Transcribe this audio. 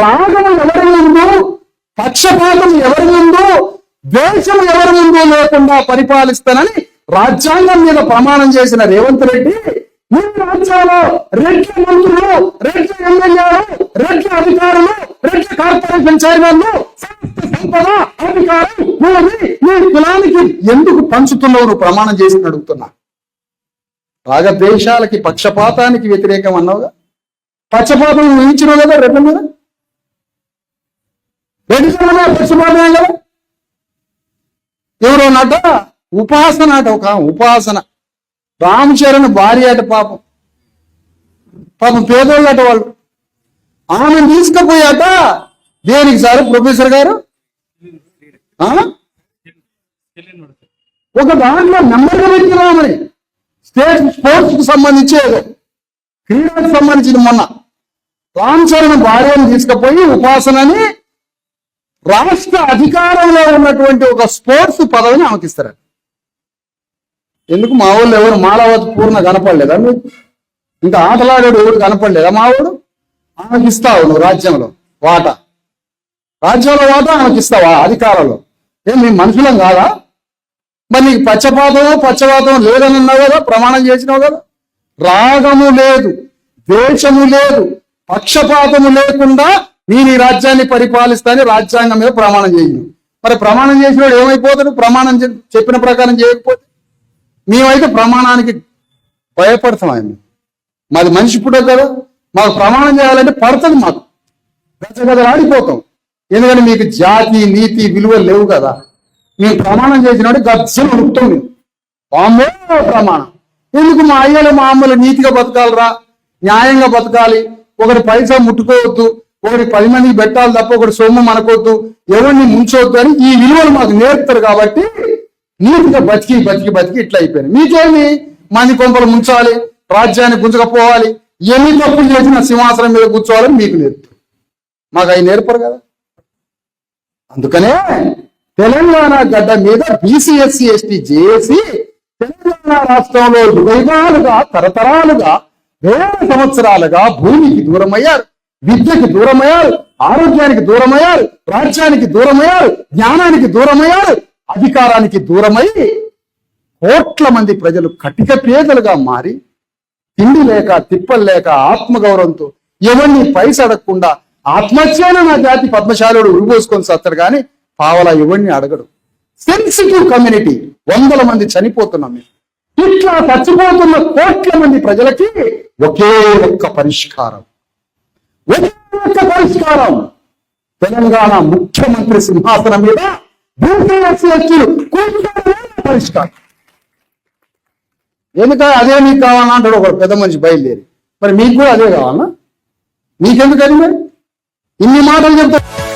రాగము ఎవరి ముందు పక్షపాతం ఎవరి ముందు ద్వేషం ఎవరి ముందు లేకుండా పరిపాలిస్తానని రాజ్యాంగం మీద ప్రమాణం చేసిన రేవంత్ రెడ్డి మీ రాజ్యంలో రెడ్ల మంత్రులు రెడ్ల ఎమ్మెల్యేలు రెడ్ల అధికారులు రెడ్ల కార్పొరేషన్ చైర్మన్లు సంపద అధికారం భూమి మీ కులానికి ఎందుకు పంచుతున్నవారు ప్రమాణం చేసి అడుగుతున్నా? రాగద్వేషాలకి పక్షపాతానికి వ్యతిరేకం అన్నావుగా? పక్షపాతం ఊహించినావు కదా రెడ్ల మీద? రెడ్డి మీద కదా ఎవరో నాట? ఉపాసన అట ఒక ఉపాసన. రామ్ భార్య అట పాపం. పాపం పేదోళ్ళు అట వాళ్ళు. ఆమె తీసుకుపోయాక దేనికి సార్? ప్రొఫెసర్ గారు? ఒక దాంట్లో నెంబర్గా ఆమె స్టేట్ స్పోర్ట్స్కు సంబంధించి ఏదో క్రీడకు సంబంధించిన మొన్న. రామచరణ్ భార్యను తీసుకుపోయి ఉపాసనని రాష్ట్ర అధికారంలో ఉన్నటువంటి ఒక స్పోర్ట్స్ పదవిని ఆమెకి ఇస్తారు ఎందుకు? మా ఊళ్ళో ఎవరు? మాలవతి పూర్ణ కనపడలేదా మీకు? ఇంకా ఆటలాడాడు ఎవరు కనపడలేదా మా ఊడు ఆమెకి ఇస్తావు నువ్వు రాజ్యంలో వాటా. రాజ్యంలో వాటా ఆమెకి ఇస్తావా అధికారంలో? ఏం మేము మనుషులం కాదా? మరి నీకు పచ్చపాతమో పచ్చపాతం లేదని అన్నావు కదా? ప్రమాణం చేసినావు కదా? రాగము లేదు ద్వేషము లేదు పక్షపాతము లేకుండా నేను ఈ రాజ్యాన్ని పరిపాలిస్తానని రాజ్యాంగం మీద ప్రమాణం చేయను మరి ప్రమాణం చేసినోడు ఏమైపోతాడు? ప్రమాణం చెప్పిన ప్రకారం చేయకపోతే? మేమైతే ప్రమాణానికి భయపడతాం ఆయన మాది మనిషి పుట్టదు కదా. మాకు ప్రమాణం చేయాలంటే పడుతుంది మాకు. గజగజలు ఆడిపోతాం. ఎందుకంటే మీకు జాతి నీతి విలువలు లేవు కదా. మేము ప్రమాణం చేసినట్టు గజ్జలు ఉడుకుతాం మేము. వామ్మో ప్రమాణం. ఎందుకు మా అయ్యలు మా అమ్మలు నీతిగా బతకాలరా? న్యాయంగా బతకాలి. ఒకటి పైసా ముట్టుకోవద్దు. ఒకటి పది మందికి పెట్టాలి తప్ప ఒకటి సొమ్ము మనకొద్దు. ఎవరిని ముంచొద్దు అని ఈ విలువలు మాకు నేర్పుతారు కాబట్టి నీటిగా బతికి బతికి బతికి ఇట్లా అయిపోయింది మీకేమి? మంది కొంపలు ముంచాలి రాజ్యాన్ని గుంజకపోవాలి ఎన్ని తప్పులు చేసిన సింహాసనం మీద కూర్చోవాలని మీకు నేర్పుతారు. మాకు అవి నేర్పరు కదా. అందుకనే తెలంగాణ గడ్డ మీద బీసీఎస్సీ ఎస్టీ చేసి తెలంగాణ రాష్ట్రంలో యుగయుగాలుగా తరతరాలుగా వేల సంవత్సరాలుగా భూమికి దూరమయ్యారు. విద్యకి దూరమయ్యారు ఆరోగ్యానికి దూరమయ్యారు రాజ్యానికి దూరమయ్యారు జ్ఞానానికి దూరమయ్యారు అధికారానికి దూరమై కోట్ల మంది ప్రజలు కటిక పేదలుగా మారి తిండి లేక తిప్పలు లేక ఆత్మగౌరవంతో ఎవరిని పైస అడగకుండా ఆత్మహత్యన నా జాతి పద్మశాలుడు ఉరిపోసుకొని సత్తాడు కానీ పావలా ఎవరిని అడగడు. సెన్సిటివ్ కమ్యూనిటీ వందల మంది చనిపోతున్నాం మేము. ఇట్లా చచ్చిపోతున్న కోట్ల మంది ప్రజలకి ఒకే ఒక్క పరిష్కారం. పరిష్కారం. తెలంగాణ ముఖ్యమంత్రి సింహాసనం మీద బీసీఎస్సీ ఎస్టీలు పరిష్కారం. ఎందుక? అదే మీకు కావాలన్నా అంటాడు ఒక పెద్ద మనిషి బయలుదేరి. మరి మీకు కూడా అదే కావాలన్నా మీకెందుకని మరి? ఇన్ని మాటలు చెప్తారు.